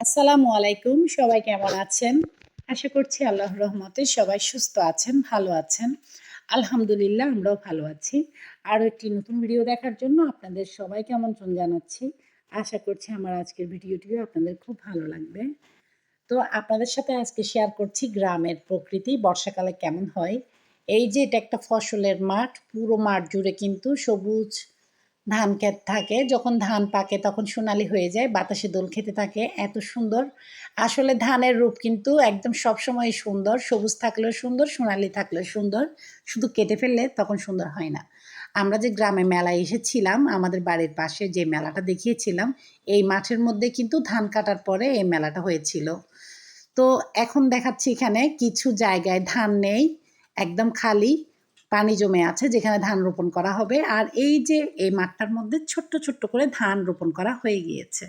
আসসালামু আলাইকুম, সবাই কেমন আছেন? আশা করছি আল্লাহ রহমতে সবাই সুস্থ আছেন, ভালো আছেন। আলহামদুলিল্লাহ, আমরাও ভালো আছি। আরও একটি নতুন ভিডিও দেখার জন্য আপনাদের সবাইকে আমন্ত্রণ জানাচ্ছি। আশা করছি আমার আজকের ভিডিওটিও আপনাদের খুব ভালো লাগবে। তো আপনাদের সাথে আজকে শেয়ার করছি গ্রামের প্রকৃতি, বর্ষাকালে কেমন হয়। এই যে এটা একটা ফসলের মাঠ, পুরো মাঠ জুড়ে কিন্তু সবুজ ধান ক্ষেত থাকে, যখন ধান পাকে তখন সোনালি হয়ে যায়, বাতাসে দোল খেতে থাকে, এত সুন্দর। আসলে ধানের রূপ কিন্তু একদম সবসময় সুন্দর, সবুজ থাকলেও সুন্দর, সোনালি থাকলেও সুন্দর, শুধু কেটে ফেললে তখন সুন্দর হয় না। আমরা যে গ্রামে মেলায় এসেছিলাম, আমাদের বাড়ির পাশে যে মেলাটা দেখিয়েছিলাম, এই মাঠের মধ্যে কিন্তু ধান কাটার পরে এই মেলাটা হয়েছিল। তো এখন দেখাচ্ছি এখানে, কিছু জায়গায় ধান নেই, একদম খালি। পানি জমে আছে যেখানে ধান রোপণ করা হবে। আর এই যে এই মাঠটার মধ্যে ছোট্ট ছোট্ট করে ধান রোপণ করা হয়ে গিয়েছে।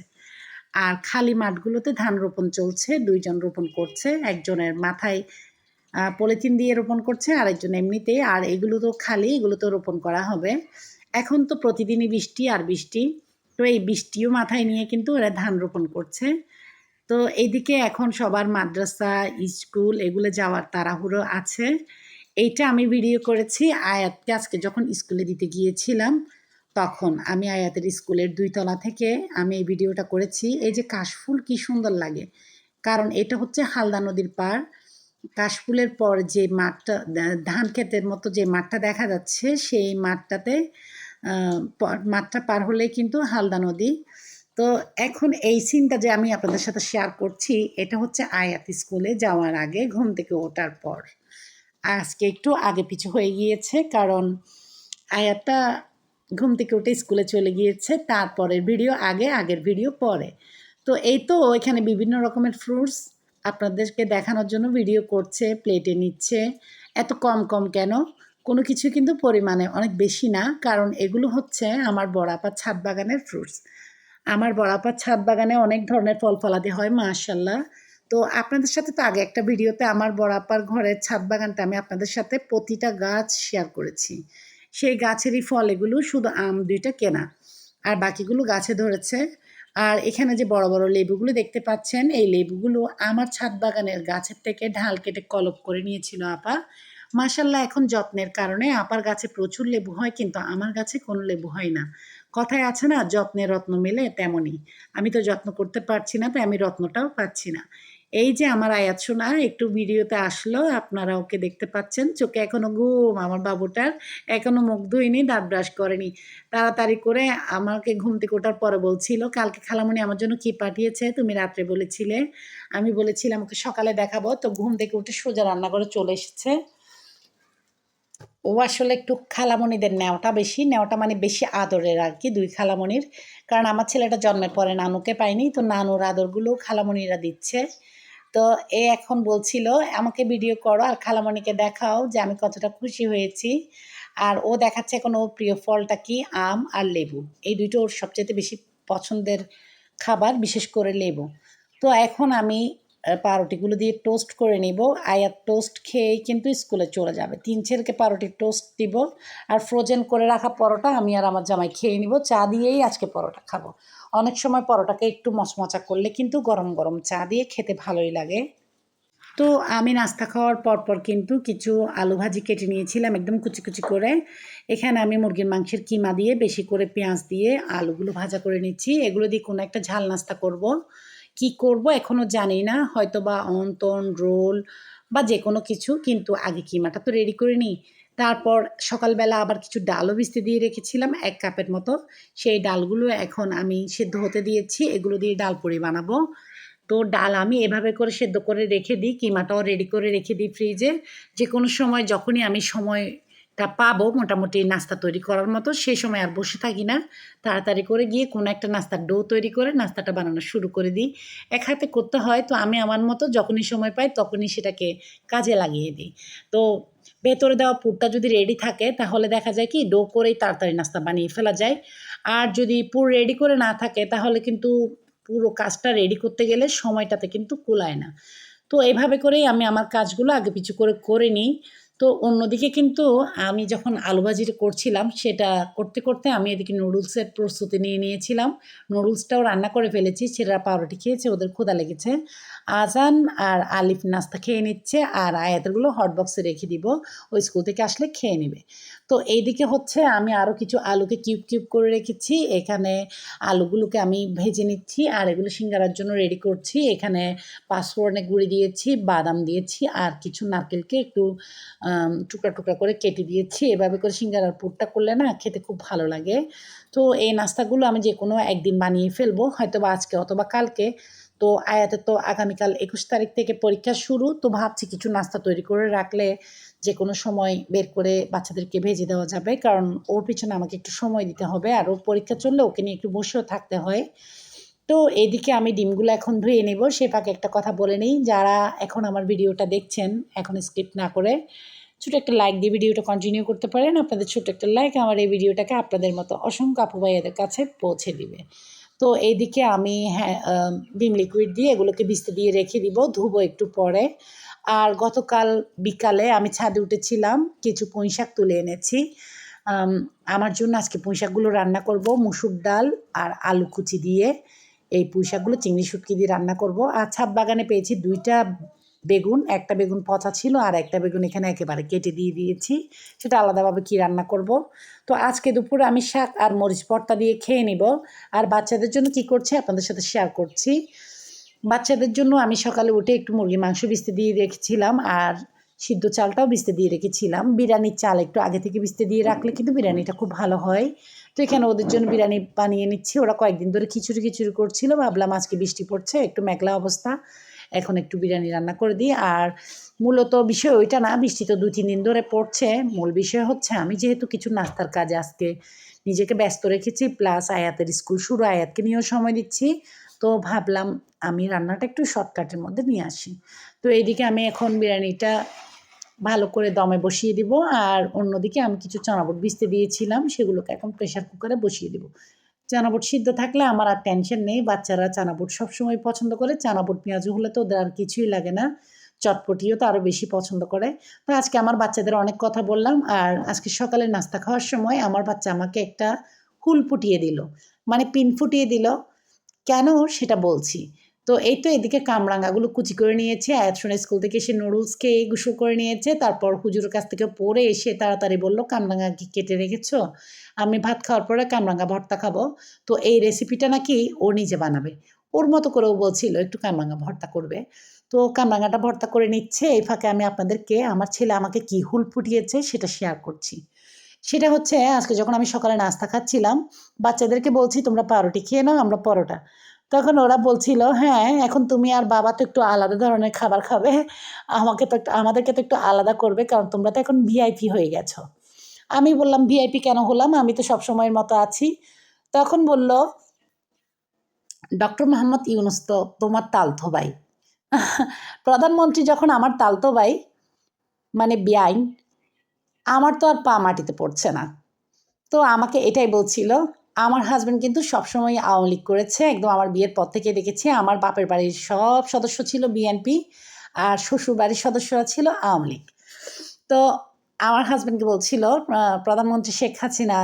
আর খালি মাঠগুলোতে ধান রোপণ চলছে, দুইজন রোপণ করছে, একজনের মাথায় পলিথিন দিয়ে রোপণ করছে, আরেকজন এমনিতে, আর এগুলো তো খালি, এগুলো তো রোপণ করা হবে। এখন তো প্রতিদিনই বৃষ্টি আর বৃষ্টি, তো এই বৃষ্টিও মাথায় নিয়ে কিন্তু ওরা ধান রোপণ করছে। তো এইদিকে এখন সবার মাদ্রাসা, স্কুল, এগুলো যাওয়ার তাড়াহুড়ো আছে। এইটা আমি ভিডিও করেছি আয়াতকে আজকে যখন স্কুলে দিতে গিয়েছিলাম, তখন আমি আয়াতের স্কুলের দুই তলা থেকে আমি এই ভিডিওটা করেছি। এই যে কাশফুল কি সুন্দর লাগে, কারণ এটা হচ্ছে হালদা নদীর পার। কাশফুলের পর যে মাঠটা ধান ক্ষেতের মতো যে মাঠটা দেখা যাচ্ছে, সেই মাঠটাতে মাঠটা পার হলে কিন্তু হালদা নদী। তো এখন এই সিনটা যে আমি আপনাদের সাথে শেয়ার করছি, এটা হচ্ছে আয়াত স্কুলে যাওয়ার আগে, ঘুম থেকে ওঠার পর। আজকে একটু আগে পিছু হয়ে গিয়েছে, কারণ আয়াতটা ঘুম থেকে উঠে স্কুলে চলে গিয়েছে, তারপরের ভিডিও আগে, আগের ভিডিও পরে। তো এই তো এখানে বিভিন্ন রকমের ফ্রুটস আপনাদেরকে দেখানোর জন্য ভিডিও করছে প্লেটে নিচ্ছে। এত কম কম কেন? কোনো কিছু কিন্তু পরিমাণে অনেক বেশি না, কারণ এগুলো হচ্ছে আমার বড়াপার ছাদ বাগানের ফ্রুটস আমার বড়াপার ছাদ বাগানে অনেক ধরনের ফল ফলাদি হয়, মাশাল্লাহ। তো আপনাদের সাথে তো আগে একটা ভিডিওতে আমার বড়াপার ঘরের ছাদ বাগানটা আমি আপনাদের সাথে প্রতিটা গাছ শেয়ার করেছি। সেই গাছেরই ফল এগুলো শুধু আম দুইটা কেনা। আর বাকিগুলো গাছে ধরেছে। আর এখানে যে বড় বড় লেবুগুলো দেখতে পাচ্ছেন, এই লেবুগুলো আমার ছাদ বাগানের গাছের থেকে ঢাল কেটে কলপ করে নিয়েছিল আপা। মাসাল্লাহ এখন যত্নের কারণে আপার গাছে প্রচুর লেবু হয়, কিন্তু আমার গাছে কোনো লেবু হয় না। কথায় আছে না, যত্নে রত্ন মেলে তেমনই। আমি তো যত্ন করতে পারছি না, তাই আমি রত্নটাও পাচ্ছি না। এই যে আমার আয়াত শোনা একটু ভিডিওতে আসলো, আপনারা ওকে দেখতে পাচ্ছেন। চোখে এখনও ঘুম, আমার বাবুটার এখনও মুখ ধুইনি, দাঁত ব্রাশ করেনি। তাড়াতাড়ি করে আমাকে ঘুম থেকে ওঠার পরে বলছিল, কালকে খালামণি আমার জন্য কি পাঠিয়েছে? তুমি রাত্রে বলেছিলে। আমি বলেছিলাম ওকে সকালে দেখাবো। তো ঘুম থেকে উঠে সোজা রান্না করে চলে এসেছে। ও আসলে একটু খালামণিদের নেওয়াটা বেশি। নেওয়াটা মানে বেশি আদরের আর কি, দুই খালামণির কারণ আমার ছেলেটা জন্মের পরে নানুকে পায়নি তো নানুর আদরগুলো খালামণিরা দিচ্ছে। তো এ এখন বলছিল, আমাকে ভিডিও করো আর খালামণিকে দেখাও যে আমি কতটা খুশি হয়েছি। আর ও দেখাচ্ছে এখন ওর প্রিয় ফলটা কি? আম আর লেবু। এই দুটো ওর সবচেয়ে বেশি পছন্দের খাবার, বিশেষ করে লেবু। তো এখন আমি পাউরুটিগুলো দিয়ে টোস্ট করে নিব। আয়াত টোস্ট খেয়েই কিন্তু স্কুলে চলে যাবে। তিন ছেলেকে পাউরুটির টোস্ট দিব। আর ফ্রোজেন করে রাখা পরোটা আমি আর আমার জামাই খেয়ে নিব। চা দিয়েই আজকে পরোটা খাব। অনেক সময় পরোটাকে একটু মচমচা করলে কিন্তু গরম গরম চা দিয়ে খেতে ভালোই লাগে। তো আমি নাস্তা খাওয়ার পরপর কিন্তু কিছু আলু ভাজি কেটে নিয়েছিলাম একদম কুচি কুচি করে। এখানে আমি মুরগির মাংসের কিমা দিয়ে বেশি করে পেঁয়াজ দিয়ে আলুগুলো ভাজা করে নিচ্ছি। এগুলো দিয়ে কোনো একটা ঝাল নাস্তা করব। কি করব এখনও জানি না। হয়তো বা অন্তন, রোল বা যে কোনো কিছু কিন্তু আগে কিমাটা তো রেডি করে নিই। তারপর সকালবেলা আবার কিছু ডালও ভিজতে দিয়ে রেখেছিলাম, এক কাপের মতো। সেই ডালগুলো এখন আমি সেদ্ধ হতে দিয়েছি, এগুলো দিয়ে ডাল পুরি বানাবো। তো ডাল আমি এভাবে করে সেদ্ধ করে রেখে দিই, কিমাটাও রেডি করে রেখে দিই ফ্রিজে যে কোনো সময়, যখনই আমি সময় তা পাবো মোটামুটি নাস্তা তৈরি করার মতো, সেই সময় আর বসে থাকি না। তাড়াতাড়ি করে গিয়ে কোনো একটা নাস্তার ডো তৈরি করে নাস্তাটা বানানো শুরু করে দিই। এক হাতে করতে হয়, তো আমি আমার মতো যখনই সময় পাই তখনই সেটাকে কাজে লাগিয়ে দিই। তো ভেতরে দেওয়া পুরটা যদি রেডি থাকে, তাহলে দেখা যায় কি ডো করেই তাড়াতাড়ি নাস্তা বানিয়ে ফেলা যায়। আর যদি পুর রেডি করে না থাকে, তাহলে কিন্তু পুরো কাজটা রেডি করতে গেলে সময়টাতে কিন্তু কুলায় না। তো এভাবে করেই আমি আমার কাজগুলো আগে পিছু করে করে নিই। তো অন্যদিকে কিন্তু আমি যখন আলু করছিলাম, সেটা করতে করতে আমি এদিকে নুডলসের প্রস্তুতি নিয়ে নিয়েছিলাম। নুডলসটাও রান্না করে ফেলেছি সেটা পাউরুটি খেয়েছে, ওদের ক্ষুদা লেগেছে। আজান আর আলিফ নাস্তা খেয়ে নিচ্ছে আর আয়াতগুলো হটবক্সে রেখে দিব। ওই স্কুল থেকে আসলে খেয়ে নেবে। তো এইদিকে হচ্ছে আমি আরও কিছু আলুকে কিউব কিউব করে রেখেছি। এখানে আলুগুলোকে আমি ভেজে নিচ্ছি আর এগুলো সিঙ্গারার জন্য রেডি করছি। এখানে পাঁচফোড়নে গুঁড়ি দিয়েছি, বাদাম দিয়েছি আর কিছু নারকেলকে একটু টুকরা টুকরা করে কেটে দিয়েছি। এভাবে করে সিঙ্গারার পুরটা করলে না খেতে খুব ভালো লাগে। তো এই নাস্তাগুলো আমি যে কোনো একদিন বানিয়ে ফেলব। হয়তো বা আজকে অথবা কালকে। তো আয়াতে তো আগামীকাল একুশ তারিখ থেকে পরীক্ষা শুরু। তো ভাবছি কিছু নাস্তা তৈরি করে রাখলে যে কোনো সময় বের করে বাচ্চাদেরকে ভেজে দেওয়া যাবে। কারণ ওর পিছনে আমাকে একটু সময় দিতে হবে আর ওর পরীক্ষা চললে ওকে নিয়ে একটু বসেও থাকতে হয়। তো এদিকে আমি ডিমগুলো এখন ধুয়ে নেব। সে ফাঁকে একটা কথা বলে নিই। যারা এখন আমার ভিডিওটা দেখছেন, এখন স্কিপ না করে ছোটো একটা লাইক দিয়ে ভিডিওটা কন্টিনিউ করতে পারেন। আপনাদের ছোট্ট একটা লাইক আমার এই ভিডিওটাকে আপনাদের মতো অসংখ্য আপু ভাইয়াদের কাছে পৌঁছে দিবে। তো এইদিকে আমি হ্যাঁ বিম লিকুইড দিয়ে এগুলোকে ভিজতে দিয়ে রেখে দিব, ধুবো একটু পরে। আর গতকাল বিকালে আমি ছাদে উঠেছিলাম, কিছু পুঁই শাক তুলে এনেছি। আমার জন্য আজকে পুঁই শাকগুলো রান্না করব, মুসুর ডাল আর আলু কুচি দিয়ে। এই পুঁই শাকগুলো চিংড়ি শুটকি দিয়ে রান্না করব। আর ছাদ বাগানে পেয়েছি দুইটা বেগুন, একটা বেগুন পচা ছিল আর একটা বেগুন এখানে একেবারে কেটে দিয়ে দিয়েছি। সেটা আলাদাভাবে কি রান্না করব? তো আজকে দুপুরে আমি শাক আর মরিচ ভর্তা দিয়ে খেয়ে নিব। আর বাচ্চাদের জন্য কি করছি আপনাদের সাথে শেয়ার করছি। বাচ্চাদের জন্য আমি সকালে উঠে একটু মুরগি, মাংস ভিজতে দিয়ে রেখেছিলাম আর সিদ্ধ চালটাও ভিজতে দিয়ে রেখেছিলাম। বিরিয়ানির চাল একটু আগে থেকে ভিজতে দিয়ে রাখলে কিন্তু বিরিয়ানিটা খুব ভালো হয়। তো এখানে ওদের জন্য বিরিয়ানি বানিয়ে নিচ্ছি। ওরা কয়েকদিন ধরে খিচুড়ি খিচুড়ি করছিল। ভাবলাম আজকে বৃষ্টি পড়ছে, একটু মেঘলা অবস্থা। এখন একটু বিরিয়ানি রান্না করে দিই। আর মূলত বিষয় ওইটা না, বৃষ্টি তো দু তিন দিন ধরে পড়ছে। মূল বিষয় হচ্ছে আমি যেহেতু কিছু নাস্তার কাজে আজকে নিজেকে ব্যস্ত রেখেছি প্লাস আয়াতের স্কুল শুরু, আয়াতকে নিয়েও সময় দিচ্ছি। তো ভাবলাম আমি রান্নাটা একটু শর্টকাটের মধ্যে নিয়ে আসি। তো এইদিকে আমি এখন বিরিয়ানিটা ভালো করে দমে বসিয়ে দিব। আর অন্যদিকে আমি কিছু চানাবুট ভিজতে দিয়েছিলাম, সেগুলোকে এখন প্রেশার কুকারে বসিয়ে দিব। চানাবুট সিদ্ধ থাকলে আমার আর টেনশন নেই। বাচ্চারা চানাবুট সবসময় পছন্দ করে। চানাবুট, পেঁয়াজ হলে তো ওদের আর কিছুই লাগে না। চটপটিও তো আরও বেশি পছন্দ করে। তো আজকে আমার বাচ্চাদের অনেক কথা বললাম আর আজকে সকালে নাস্তা খাওয়ার সময় আমার বাচ্চা আমাকে একটা হুল ফুটিয়ে দিল। মানে পিন ফুটিয়ে দিল। কেন সেটা বলছি? তো এই তো এদিকে কামরাঙ্গাগুলো কুচি করে নিয়েছে আয়াত শোনা স্কুল থেকে এসে নুডলস খেয়ে গোসল করে নিয়েছে, তারপর হুজুরের কাছ থেকে পড়ে এসে তাড়াতাড়ি বলল, কামরাঙ্গা কি কেটে রেখেছ? আমি ভাত খাওয়ার পরে কামরাঙ্গা ভর্তা খাব। তো এই রেসিপিটা নাকি ও নিজে বানাবে। ওর মতো করেও বলছিল, একটু কামরাঙ্গা ভর্তা করবে। তো কামরাঙ্গাটা ভর্তা করে নিচ্ছে, এই ফাঁকে আমি আপনাদেরকে, আমার ছেলে আমাকে কি হুল ফুটিয়েছে সেটা শেয়ার করছি। সেটা হচ্ছে, আজকে যখন আমি সকালে নাস্তা খাচ্ছিলাম, বাচ্চাদেরকে বলছি, তোমরা পাউরুটি খেয়ে নাও, আমরা পরোটা। তখন ওরা বলছিল হ্যাঁ এখন তুমি আর বাবা তো একটু আলাদা ধরনের খাবার খাবে। আমাকে তো একটু, আমাদেরকে তো একটু আলাদা করবে, কারণ তোমরা তো এখন ভিআইপি হয়ে গেছো। আমি বললাম ভিআইপি কেন হলাম? আমি তো সব সময়ের মতো আছি। তখন বলল, ডক্টর মোহাম্মদ ইউনুস তো তোমার তালতো ভাই। প্রধানমন্ত্রী যখন আমার তালতো ভাই মানে বেআইন আমার তো আর পা মাটিতে পড়ছে না। তো আমাকে এটাই বলছিল আমার হাজব্যান্ড কিন্তু সবসময় আওয়ামী লীগ করেছে। একদম আমার বিয়ের পর থেকে দেখেছি। আমার বাপের বাড়ির সব সদস্য ছিল বিএনপি আর শ্বশুর বাড়ির সদস্যরা ছিল আওয়ামী লীগ। তো আমার হাজব্যান্ডকে বলছিল প্রধানমন্ত্রী শেখ হাসিনা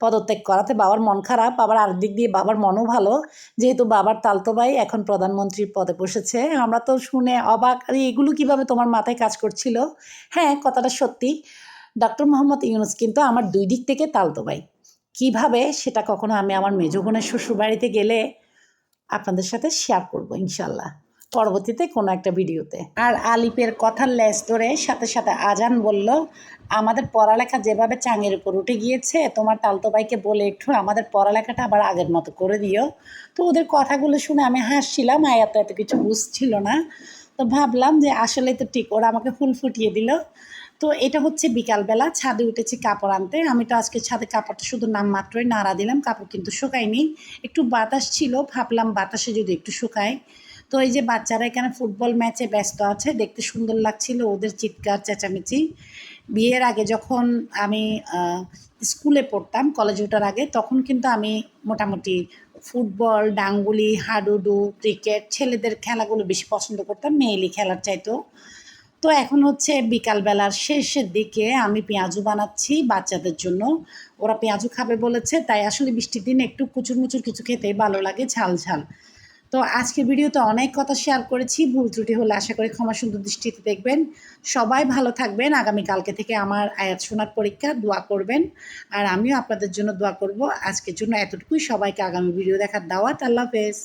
পদত্যাগ করাতে বাবার মন খারাপ, আবার আরেকদিক দিয়ে বাবার মনও ভালো। যেহেতু বাবার তালতো ভাই এখন প্রধানমন্ত্রীর পদে বসেছে। আমরা তো শুনে অবাক, আরে, এগুলো কীভাবে তোমার মাথায় কাজ করছিল? হ্যাঁ কথাটা সত্যি। ডক্টর মোহাম্মদ ইউনুস কিন্তু আমার দুই দিক থেকে তালতো ভাই। কীভাবে সেটা কখনো আমি আমার মেজো বোনের শ্বশুর বাড়িতে গেলে আপনাদের সাথে শেয়ার করব, ইনশাল্লাহ, পরবর্তীতে কোনো একটা ভিডিওতে। আর আলিপের কথার লেস ধরে সাথে সাথে আজান বলল, আমাদের পড়ালেখা যেভাবে চাঙের উপর উঠে গিয়েছে, তোমার তালতো ভাইকে বলে একটু আমাদের পড়ালেখাটা আবার আগের মতো করে দিও। তো ওদের কথাগুলো শুনে আমি হাসছিলাম আয়াত এত কিছু বুঝছিল না। তো ভাবলাম যে আসলে তো ঠিক, ওরা আমাকে ফুল ফুটিয়ে দিল। তো এটা হচ্ছে বিকালবেলা ছাদে উঠেছি কাপড় আনতে। আমি তো আজকে ছাদে কাপড়টা শুধু নাম মাত্রই নাড়া দিলাম, কাপড় কিন্তু শুকায়নি। একটু বাতাস ছিল, ভাবলাম বাতাসে যদি একটু শুকায়। তো এই যে বাচ্চারা এখানে ফুটবল ম্যাচে ব্যস্ত আছে, দেখতে সুন্দর লাগছিল, ওদের চিৎকার, চেঁচামেচি। বিয়ের আগে যখন আমি স্কুলে পড়তাম, কলেজে ওঠার আগে, তখন কিন্তু আমি মোটামুটি ফুটবল, ডাঙ্গুলি, হাডুডু, ক্রিকেট, ছেলেদের খেলাগুলো বেশি পছন্দ করতাম, মেয়েলি খেলার চাইতো তো এখন হচ্ছে বিকালবেলার শেষের দিকে আমি পেঁয়াজু বানাচ্ছি বাচ্চাদের জন্য। ওরা পেঁয়াজু খাবে বলেছে, তাই আসলে বৃষ্টির দিন একটু কুচুর মুচুর কিছু খেতে ভালো লাগে ঝাল ঝাল তো আজকের ভিডিওতে অনেক কথা শেয়ার করেছি, ভুল ত্রুটি হলে আশা করি ক্ষমা সুন্দর দৃষ্টিতে দেখবেন। সবাই ভালো থাকবেন, আগামীকালকে থেকে আমার আয়াত শোনার পরীক্ষা, দোয়া করবেন। আর আমিও আপনাদের জন্য দোয়া করব। আজকের জন্য এতটুকুই, সবাইকে আগামী ভিডিও দেখার দাওয়াত, আল্লাহ হাফেজ।